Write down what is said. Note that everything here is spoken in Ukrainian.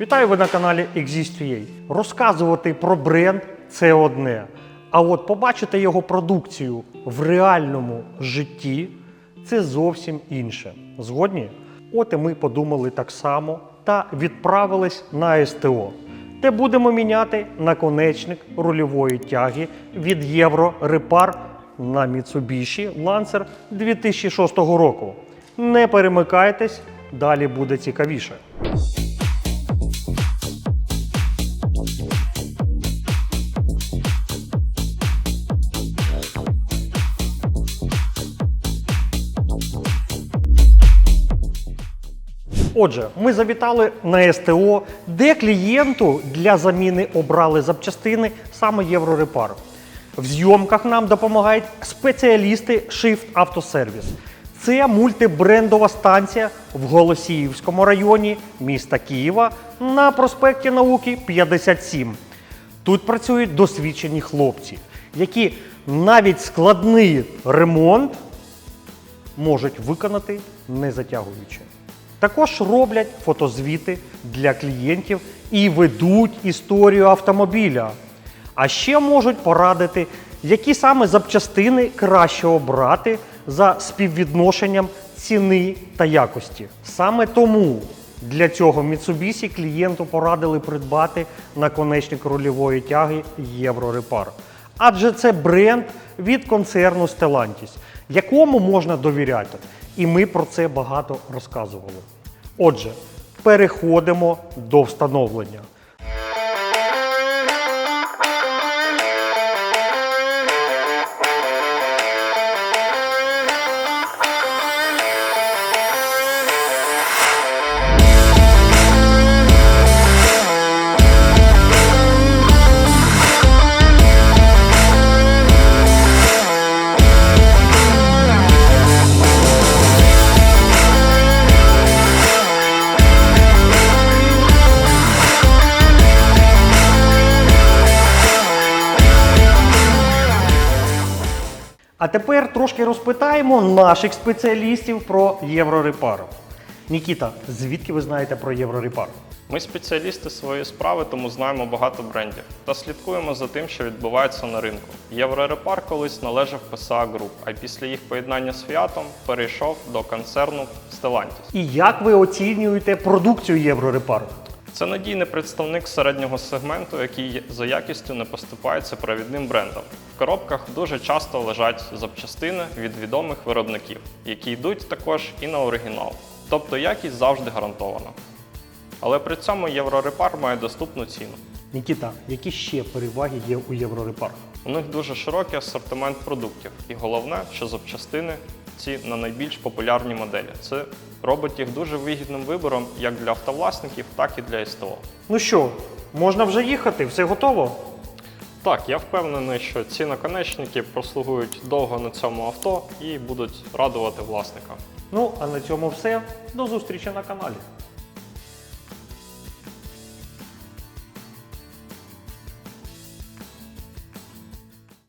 Вітаю ви на каналі Exist.ua. Розказувати про бренд це одне. А от побачити його продукцію в реальному житті це зовсім інше. Згодні? От і ми подумали так само та відправились на СТО, де будемо міняти наконечник рульової тяги від Євро Репар на Mitsubishi Lancer 2006 року. Не перемикайтесь, далі буде цікавіше. Отже, ми завітали на СТО, де клієнту для заміни обрали запчастини саме Єврорепар. В зйомках нам допомагають спеціалісти Shift Автосервіс. Це мультибрендова станція в Голосіївському районі міста Києва на проспекті Науки 57. Тут працюють досвідчені хлопці, які навіть складний ремонт можуть виконати не затягуючи. Також роблять фотозвіти для клієнтів і ведуть історію автомобіля. А ще можуть порадити, які саме запчастини краще обрати за співвідношенням ціни та якості. Саме тому для цього Mitsubishi клієнту порадили придбати наконечник рульової тяги Єврорепар. Адже це бренд від концерну Stellantis, якому можна довіряти. І ми про це багато розказували. Отже, переходимо до встановлення. А тепер трошки розпитаємо наших спеціалістів про Єврорепар. Нікіта, звідки ви знаєте про Єврорепар? Ми спеціалісти своєї справи, тому знаємо багато брендів та слідкуємо за тим, що відбувається на ринку. Єврорепар колись належав PSA Group, а після їх поєднання з Фіатом перейшов до концерну Stellantis. І як ви оцінюєте продукцію Єврорепар? Це надійний представник середнього сегменту, який за якістю не поступається провідним брендам. В коробках дуже часто лежать запчастини від відомих виробників, які йдуть також і на оригінал. Тобто якість завжди гарантована. Але при цьому Єврорепар має доступну ціну. Нікіта, які ще переваги є у Єврорепар? У них дуже широкий асортимент продуктів, і головне, що запчастини на найбільш популярні моделі. Це робить їх дуже вигідним вибором як для автовласників, так і для СТО. Ну що, можна вже їхати? Все готово? Так, я впевнений, що ці наконечники прослугують довго на цьому авто і будуть радувати власника. Ну, а на цьому все. До зустрічі на каналі.